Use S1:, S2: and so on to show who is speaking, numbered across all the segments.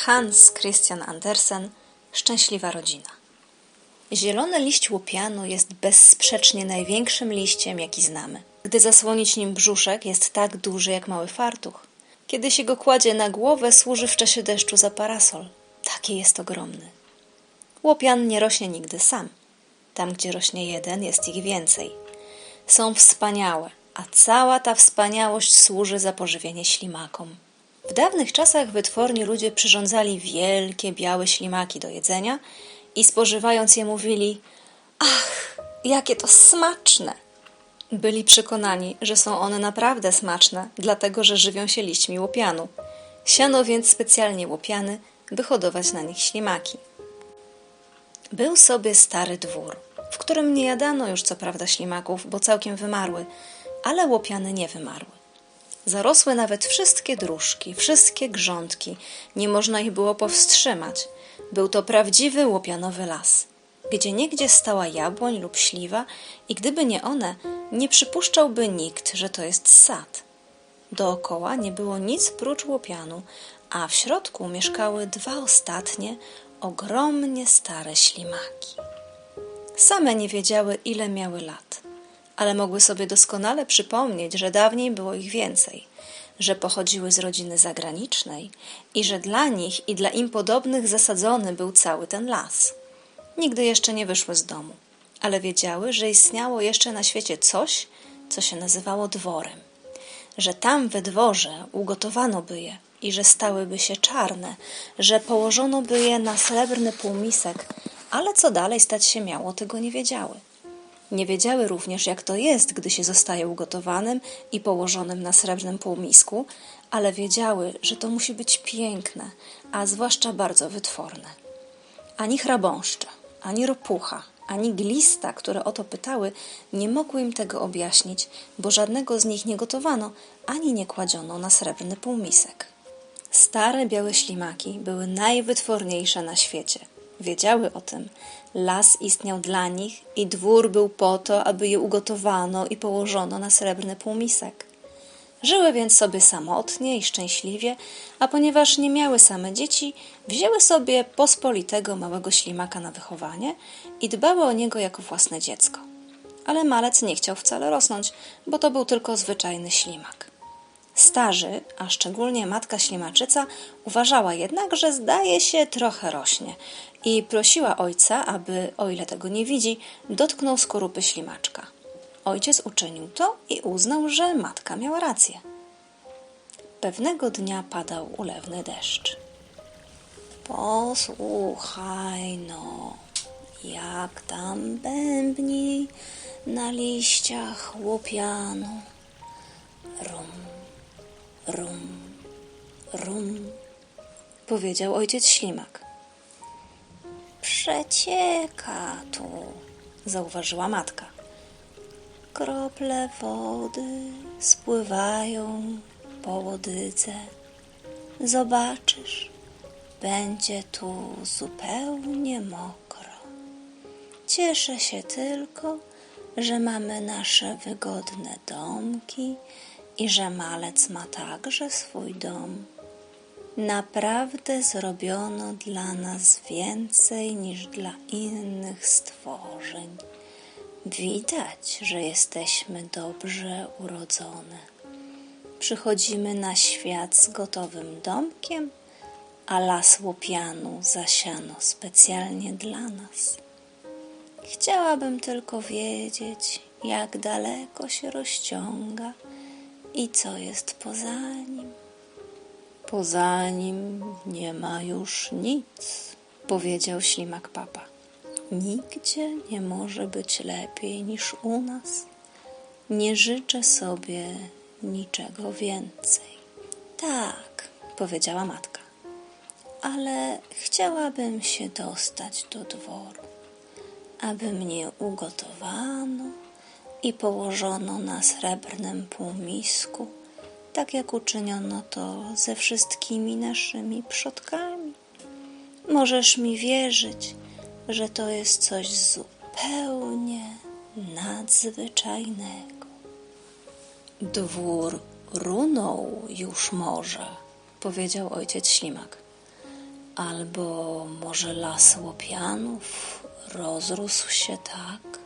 S1: Hans Christian Andersen Szczęśliwa rodzina. Zielony liść łopianu jest bezsprzecznie największym liściem, jaki znamy. Gdy zasłonić nim brzuszek, jest tak duży jak mały fartuch. Kiedy się go kładzie na głowę, służy w czasie deszczu za parasol. Taki jest ogromny. Łopian nie rośnie nigdy sam. Tam, gdzie rośnie jeden, jest ich więcej. Są wspaniałe, a cała ta wspaniałość służy za pożywienie ślimakom. W dawnych czasach wytworni ludzie przyrządzali wielkie, białe ślimaki do jedzenia i spożywając je mówili: Ach, jakie to smaczne! Byli przekonani, że są one naprawdę smaczne, dlatego że żywią się liśćmi łopianu. Siano więc specjalnie łopiany, by hodować na nich ślimaki. Był sobie stary dwór, w którym nie jadano już co prawda ślimaków, bo całkiem wymarły, ale łopiany nie wymarły. Zarosły nawet wszystkie dróżki, wszystkie grządki, nie można ich było powstrzymać. Był to prawdziwy łopianowy las, gdzie niegdzie stała jabłoń lub śliwa i gdyby nie one, nie przypuszczałby nikt, że to jest sad. Dookoła nie było nic prócz łopianu, a w środku mieszkały dwa ostatnie, ogromnie stare ślimaki. Same nie wiedziały, ile miały lat ale mogły sobie doskonale przypomnieć, że dawniej było ich więcej, że pochodziły z rodziny zagranicznej i że dla nich i dla im podobnych zasadzony był cały ten las. Nigdy jeszcze nie wyszły z domu, ale wiedziały, że istniało jeszcze na świecie coś, co się nazywało dworem, że tam we dworze ugotowano by je i że stałyby się czarne, że położono by je na srebrny półmisek, ale co dalej stać się miało, tego nie wiedziały. Nie wiedziały również, jak to jest, gdy się zostaje ugotowanym i położonym na srebrnym półmisku, ale wiedziały, że to musi być piękne, a zwłaszcza bardzo wytworne. Ani chrabąszcza, ani ropucha, ani glista, które o to pytały, nie mogły im tego objaśnić, bo żadnego z nich nie gotowano ani nie kładziono na srebrny półmisek. Stare białe ślimaki były najwytworniejsze na świecie. Wiedziały o tym. Las istniał dla nich i dwór był po to, aby je ugotowano i położono na srebrny półmisek. Żyły więc sobie samotnie i szczęśliwie, a ponieważ nie miały same dzieci, wzięły sobie pospolitego małego ślimaka na wychowanie i dbały o niego jako własne dziecko. Ale malec nie chciał wcale rosnąć, bo to był tylko zwyczajny ślimak. Starzy, a szczególnie matka ślimaczyca, uważała jednak, że zdaje się trochę rośnie i prosiła ojca, aby, o ile tego nie widzi, dotknął skorupy ślimaczka. Ojciec uczynił to i uznał, że matka miała rację. Pewnego dnia padał ulewny deszcz. Posłuchaj no, jak tam bębni na liściach łopianu. Rum, rum, rum, powiedział ojciec ślimak. Przecieka tu, zauważyła matka. Krople wody spływają po łodydze. Zobaczysz, będzie tu zupełnie mokro. Cieszę się tylko, że mamy nasze wygodne domki i że malec ma także swój dom. Naprawdę zrobiono dla nas więcej niż dla innych stworzeń. Widać, że jesteśmy dobrze urodzone. Przychodzimy na świat z gotowym domkiem, a las łopianu zasiano specjalnie dla nas. Chciałabym tylko wiedzieć, jak daleko się rozciąga i co jest poza nim. Poza nim nie ma już nic, powiedział ślimak papa. Nigdzie nie może być lepiej niż u nas. Nie życzę sobie niczego więcej. Tak, powiedziała matka, ale chciałabym się dostać do dworu, aby mnie ugotowano i położono na srebrnym półmisku tak jak uczyniono to ze wszystkimi naszymi przodkami. Możesz mi wierzyć, że to jest coś zupełnie nadzwyczajnego. Dwór runął już może, powiedział ojciec ślimak. Albo może las łopianów rozrósł się tak,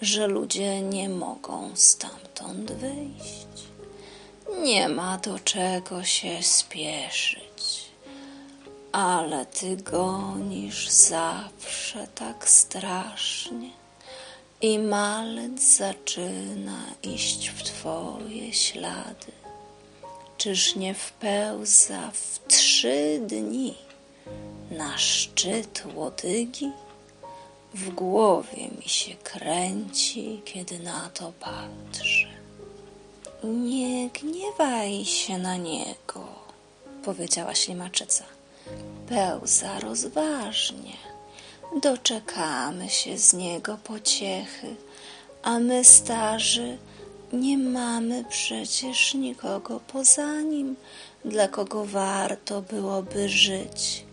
S1: że ludzie nie mogą stamtąd wyjść. Nie ma do czego się spieszyć, ale ty gonisz zawsze tak strasznie i malec zaczyna iść w twoje ślady. Czyż nie wpełza w trzy dni na szczyt łodygi? W głowie mi się kręci, kiedy na to patrzę. Nie gniewaj się na niego, powiedziała ślimaczyca. Pełza rozważnie. Doczekamy się z niego pociechy, a my starzy nie mamy przecież nikogo poza nim, dla kogo warto byłoby żyć.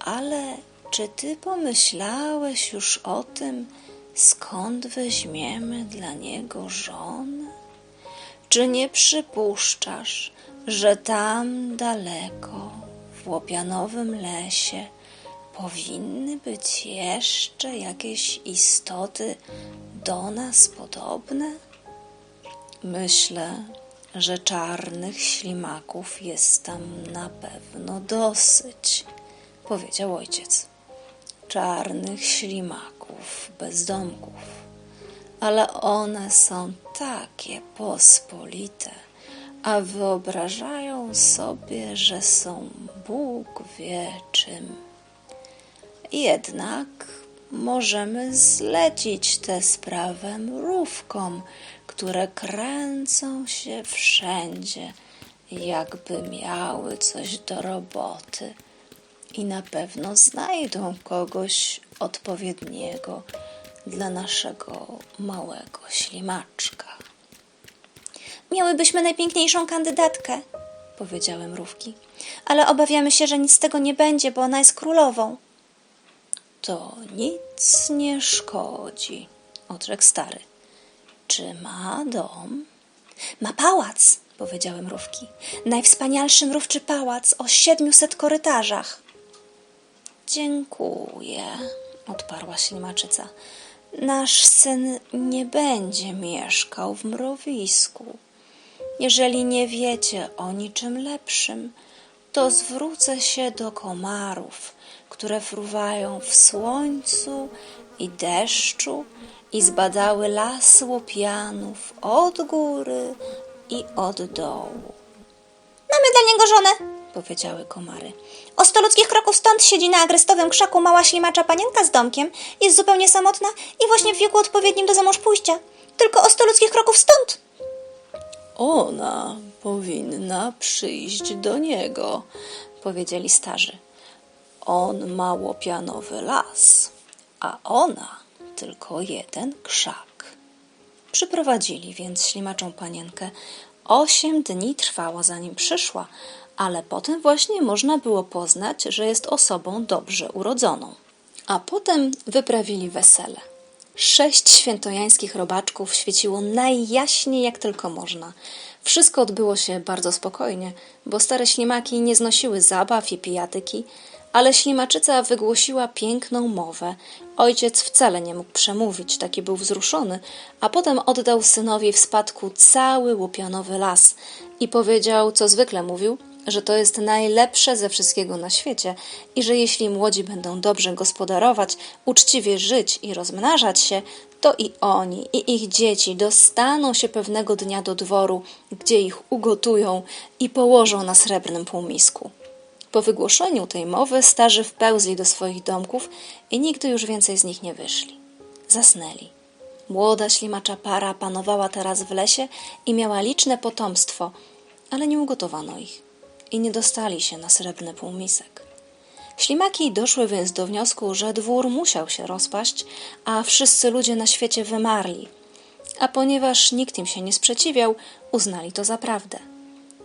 S1: Ale czy ty pomyślałeś już o tym, skąd weźmiemy dla niego żonę? Czy nie przypuszczasz, że tam daleko, w łopianowym lesie, powinny być jeszcze jakieś istoty do nas podobne? Myślę, że czarnych ślimaków jest tam na pewno dosyć, powiedział ojciec. Czarnych ślimaków, bezdomków, ale one są takie pospolite, a wyobrażają sobie, że są Bóg wie czym. Jednak możemy zlecić tę sprawę mrówkom, które kręcą się wszędzie, jakby miały coś do roboty i na pewno znajdą kogoś odpowiedniego dla naszego małego ślimaczka.
S2: Miałybyśmy najpiękniejszą kandydatkę, powiedziały mrówki, ale obawiamy się, że nic z tego nie będzie, bo ona jest królową.
S1: To nic nie szkodzi, odrzekł stary. Czy ma dom?
S2: Ma pałac, powiedziały mrówki. Najwspanialszy mrówczy pałac o siedmiuset korytarzach.
S1: Dziękuję, odparła ślimaczyca. Nasz syn nie będzie mieszkał w mrowisku. Jeżeli nie wiecie o niczym lepszym, to zwrócę się do komarów, które fruwają w słońcu i deszczu i zbadały las łopianów od góry i od dołu.
S2: Mamy dla niego żonę,
S1: Powiedziały komary.
S2: O sto ludzkich kroków stąd siedzi na agrestowym krzaku mała ślimacza panienka z domkiem. Jest zupełnie samotna i właśnie w wieku odpowiednim do zamąż pójścia. Tylko o sto ludzkich kroków stąd.
S1: Ona powinna przyjść do niego, powiedzieli starzy. On ma łopianowy las, a ona tylko jeden krzak. Przyprowadzili więc ślimaczą panienkę. Osiem dni trwało, zanim przyszła, ale potem właśnie można było poznać, że jest osobą dobrze urodzoną. A potem wyprawili wesele. Sześć świętojańskich robaczków świeciło najjaśniej jak tylko można. Wszystko odbyło się bardzo spokojnie, bo stare ślimaki nie znosiły zabaw i pijatyki, ale ślimaczyca wygłosiła piękną mowę. Ojciec wcale nie mógł przemówić, taki był wzruszony, a potem oddał synowi w spadku cały łupianowy las i powiedział, co zwykle mówił, że to jest najlepsze ze wszystkiego na świecie i że jeśli młodzi będą dobrze gospodarować, uczciwie żyć i rozmnażać się, to i oni, i ich dzieci dostaną się pewnego dnia do dworu, gdzie ich ugotują i położą na srebrnym półmisku. Po wygłoszeniu tej mowy starzy wpełzli do swoich domków i nigdy już więcej z nich nie wyszli. Zasnęli. Młoda ślimacza para panowała teraz w lesie i miała liczne potomstwo, ale nie ugotowano ich i nie dostali się na srebrny półmisek. Ślimaki doszły więc do wniosku, że dwór musiał się rozpaść, a wszyscy ludzie na świecie wymarli. A ponieważ nikt im się nie sprzeciwiał, uznali to za prawdę.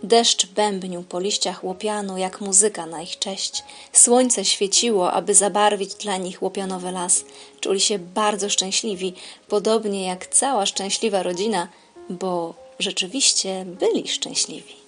S1: Deszcz bębnił po liściach łopianu jak muzyka na ich cześć. Słońce świeciło, aby zabarwić dla nich łopianowy las. Czuli się bardzo szczęśliwi, podobnie jak cała szczęśliwa rodzina, bo rzeczywiście byli szczęśliwi.